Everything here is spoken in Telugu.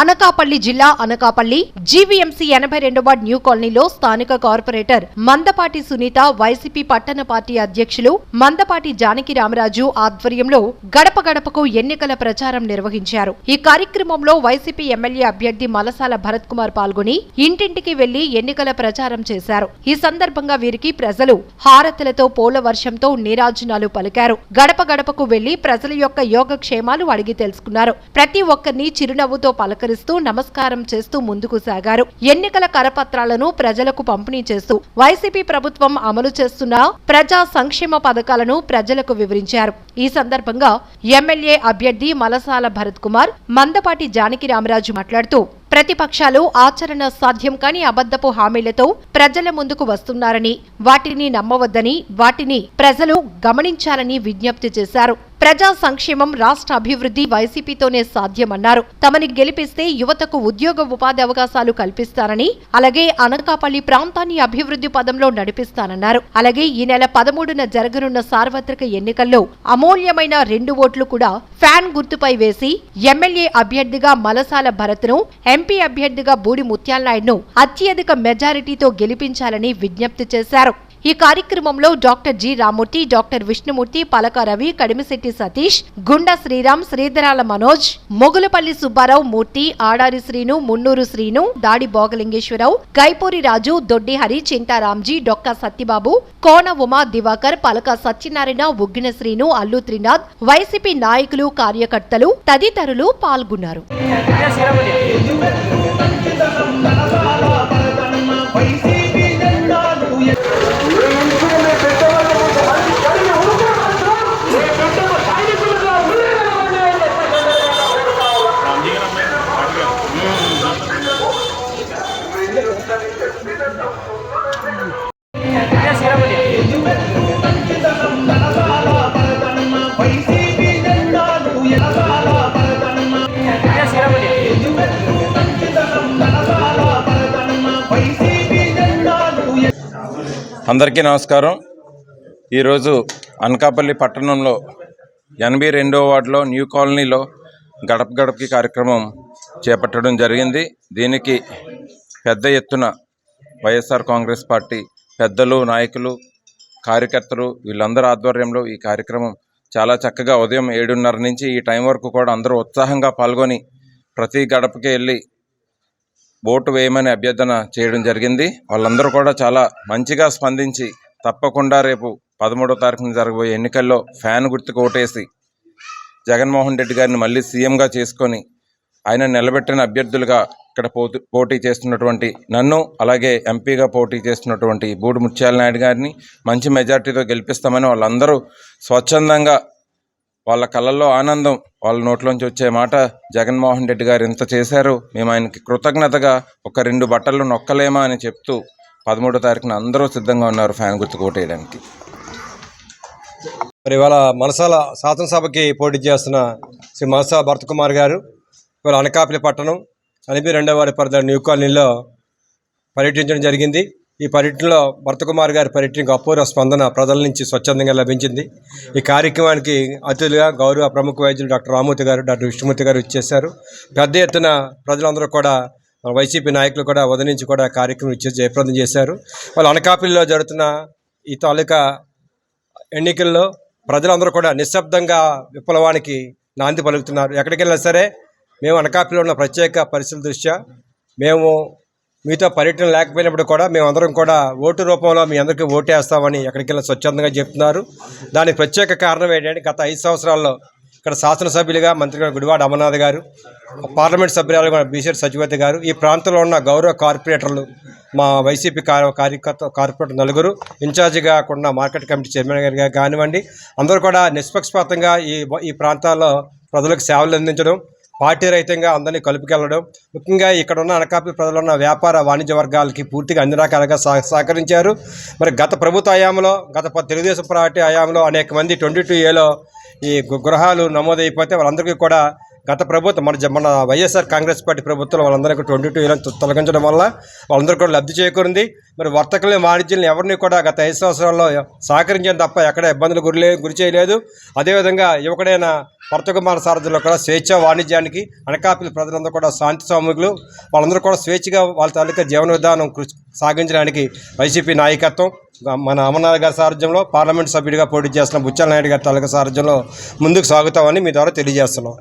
అనకాపల్లి జిల్లా అనకాపల్లి జీవీఎంసీ ఎనభై రెండవ న్యూ కాలనీలో స్థానిక కార్పొరేటర్ మందపాటి సునీత వైసీపీ పట్టణ పార్టీ అధ్యక్షులు మందపాటి జానకి రామరాజు ఆధ్వర్యంలో గడప గడపకు ఎన్నికల ప్రచారం నిర్వహించారు. ఈ కార్యక్రమంలో వైసీపీ ఎమ్మెల్యే అభ్యర్థి మలసాల భరత్ కుమార్ పాల్గొని ఇంటింటికి వెళ్ళి ఎన్నికల ప్రచారం చేశారు. ఈ సందర్భంగా వీరికి ప్రజలు హారతులతో పూల వర్షంతో నీరాజనాలు పలికారు. గడప గడపకు వెళ్ళి ప్రజల యొక్క యోగక్షేమాలు అడిగి తెలుసుకున్నారు. ప్రతి ఒక్కరిని చిరునవ్వుతో స్వీకరిస్తూ నమస్కారం చేస్తూ ముందుకు సాగారు. ఎన్నికల కరపత్రాలను ప్రజలకు పంపిణీ చేస్తూ వైసీపీ ప్రభుత్వం అమలు చేస్తున్న ప్రజా సంక్షేమ పథకాలను ప్రజలకు వివరించారు. ఈ సందర్భంగా ఎమ్మెల్యే అభ్యర్థి మలసాల భరత్ కుమార్ మందపాటి జానకి రామరాజు మాట్లాడుతూ ప్రతిపక్షాలు ఆచరణ సాధ్యం కాని అబద్ధపు హామీలతో ప్రజల ముందుకు వస్తున్నారని వాటిని నమ్మవద్దని వాటిని ప్రజలు గమనించాలని విజ్ఞప్తి చేశారు. ప్రజా సంక్షేమం రాష్ట్ర అభివృద్ధి వైసీపీతోనే సాధ్యమన్నారు. తమని గెలిపిస్తే యువతకు ఉద్యోగ ఉపాధి అవకాశాలు కల్పిస్తారని అలాగే అనకాపల్లి ప్రాంతాన్ని అభివృద్ధి పదంలో నడిపిస్తానన్నారు. అలాగే ఈ నెల పదమూడున జరగనున్న సార్వత్రిక ఎన్నికల్లో అమూల్యమైన రెండు ఓట్లు కూడా ఫ్యాన్ గుర్తుపై వేసి ఎమ్మెల్యే అభ్యర్థిగా మలసాల భరత్ను ఎంపీ అభ్యర్థిగా బూడి ముత్యాలనాయుడును అత్యధిక మెజారిటీతో గెలిపించాలని విజ్ఞప్తి చేశారు. ఈ కార్యక్రమంలో doctor G Ramurthy doctor Vishnumurthy Palaka Ravi Kadimisetti Satish గుండా శ్రీరామ్ శ్రీధరాల మనోజ్ మొగులపల్లి సుబ్బారావు మూర్తి ఆడారి శ్రీను మున్నూరు శ్రీను దాడి భోగలింగేశ్వరరావు గైపూరి రాజు దొడ్డి హరి చింతారాంజీ డొక్క సత్యబాబు కోన ఉమా దివాకర్ పలక సత్యనారాయణ ఉగ్గిన శ్రీను అల్లు త్రినాథ్ వైసీపీ నాయకులు కార్యకర్తలు తదితరులు పాల్గొన్నారు. అందరికీ నమస్కారం. ఈరోజు అనకాపల్లి పట్టణంలో ఎనభై రెండో వార్డులో న్యూ కాలనీలో గడప గడపకి కార్యక్రమం చేపట్టడం జరిగింది. దీనికి పెద్ద ఎత్తున వైఎస్ఆర్ కాంగ్రెస్ పార్టీ పెద్దలు నాయకులు కార్యకర్తలు వీళ్ళందరి ఆధ్వర్యంలో ఈ కార్యక్రమం చాలా చక్కగా ఉదయం ఏడున్నర నుంచి ఈ టైం వరకు కూడా అందరూ ఉత్సాహంగా పాల్గొని ప్రతి గడపకి వెళ్ళి ఓటు వేయమని అభ్యర్థన చేయడం జరిగింది. వాళ్ళందరూ కూడా చాలా మంచిగా స్పందించి తప్పకుండా రేపు పదమూడో తారీఖున జరగబోయే ఎన్నికల్లో ఫ్యాన్ గుర్తుకు ఓటేసి జగన్మోహన్ రెడ్డి గారిని మళ్ళీ సీఎంగా చేసుకొని ఆయన నిలబెట్టిన అభ్యర్థులుగా ఇక్కడ పోటీ పోటీ చేస్తున్నటువంటి నన్ను అలాగే ఎంపీగా పోటీ చేస్తున్నటువంటి బూడి ముత్యాల నాయుడు గారిని మంచి మెజార్టీతో గెలిపిస్తామని వాళ్ళందరూ స్వచ్ఛందంగా వాళ్ళ కళ్ళల్లో ఆనందం వాళ్ళ నోట్లోంచి వచ్చే మాట జగన్మోహన్ రెడ్డి గారు ఇంత చేశారు మేము ఆయనకి కృతజ్ఞతగా ఒక రెండు బట్టలు నొక్కలేమా అని చెప్తూ పదమూడో తారీఖున అందరూ సిద్ధంగా ఉన్నారు ఫ్యాన్ గుర్తు కోటేయడానికి మరి ఇవాళ మనసాల శాసనసభకి పోటీ చేస్తున్న శ్రీ మనసాల భరత్కుమార్ గారు ఇవాళ అనకాపల్లి పట్టణం ఎనభై రెండవ వారి పరిధి న్యూ కాలనీలో పర్యటించడం జరిగింది. ఈ పర్యటనలో భరతకుమార్ గారి పర్యటనకు అపూర్వ స్పందన ప్రజల నుంచి స్వచ్ఛందంగా లభించింది. ఈ కార్యక్రమానికి అతిథులుగా గౌరవ ప్రముఖ వైద్యులు డాక్టర్ రామూర్తి గారు డాక్టర్ విష్ణుమూర్తి గారు ఇచ్చేశారు పెద్ద ఎత్తున ప్రజలందరూ కూడా వైసీపీ నాయకులు కూడా వదిలించి కూడా కార్యక్రమం ఇచ్చే జయప్రదం చేశారు. వాళ్ళు అనకాపల్లిలో జరుగుతున్న ఈ తాలూకా ఎన్నికల్లో ప్రజలందరూ కూడా నిశ్శబ్దంగా విప్లవానికి నాంది పలుకుతున్నారు. ఎక్కడికి వెళ్ళినా సరే మేము అనకాపల్లిలో ఉన్న ప్రత్యేక పరిస్థితుల దృష్ట్యా మేము మీతో పర్యటన లేకపోయినప్పుడు కూడా మేమందరం కూడా ఓటు రూపంలో మీ అందరికీ ఓటేస్తామని ఎక్కడికెళ్ళి స్వచ్ఛందంగా చెప్తున్నారు. దానికి ప్రత్యేక కారణం ఏంటంటే గత ఐదు సంవత్సరాల్లో ఇక్కడ శాసనసభ్యులుగా మంత్రిగా గుడివాడ అమర్నాథ్ గారు పార్లమెంట్ సభ్యురాలుగా బీసీ సచివతి గారు ఈ ప్రాంతంలో ఉన్న గౌరవ కార్పొరేటర్లు మా వైసీపీ కార్య కార్యకర్త కార్పొరేటర్ నలుగురు ఇన్ఛార్జిగా ఉన్న మార్కెట్ కమిటీ చైర్మన్ గారిగా కానివ్వండి అందరూ కూడా నిష్పక్షపాతంగా ఈ ఈ ప్రాంతాల్లో ప్రజలకు సేవలు అందించడం పార్టీ రహితంగా అందరినీ కలుపుకెళ్ళడం ముఖ్యంగా ఇక్కడ ఉన్న అనకాపల్లి ప్రజలున్న వ్యాపార వాణిజ్య వర్గాలకి పూర్తిగా అన్ని రకాలుగా సహకరించారు. మరి గత ప్రభుత్వ హయాంలో గత తెలుగుదేశం పార్టీ హయాంలో అనేక మంది ట్వంటీ టూ ఏలో ఈ గృహాలు నమోదైపోతే వాళ్ళందరికీ కూడా గత ప్రభుత్వం మన మన వైఎస్ఆర్ కాంగ్రెస్ పార్టీ ప్రభుత్వం వాళ్ళందరికీ ట్వంటీ టూ ఏళ్ళని తొలగించడం వల్ల వాళ్ళందరూ కూడా లబ్ధి చేకూరింది. మరి వర్తకుల్ని వాణిజ్యులను ఎవరిని కూడా గత ఐదు సంవత్సరాల్లో సహకరించడం తప్ప ఎక్కడ ఇబ్బందులు గురి గురి చేయలేదు. అదేవిధంగా యువకుడైన భరతకుమార్ సారథ్యంలో కూడా స్వేచ్ఛ వాణిజ్యానికి అనకాపల్లి ప్రజలందరూ కూడా శాంతి సామూహికులు. వాళ్ళందరూ కూడా స్వేచ్ఛగా వాళ్ళ తాలూకా జీవన విధానం సాగించడానికి వైసీపీ నాయకత్వం. మన అమర్నాథ్ గారి సారథ్యంలో పార్లమెంట్ సభ్యుడిగా పోటీ చేస్తున్న బుచ్చాల నాయుడు గారి తాలూకా సారథ్యంలో ముందుకు సాగుతామని మీ ద్వారా తెలియజేస్తున్నాం.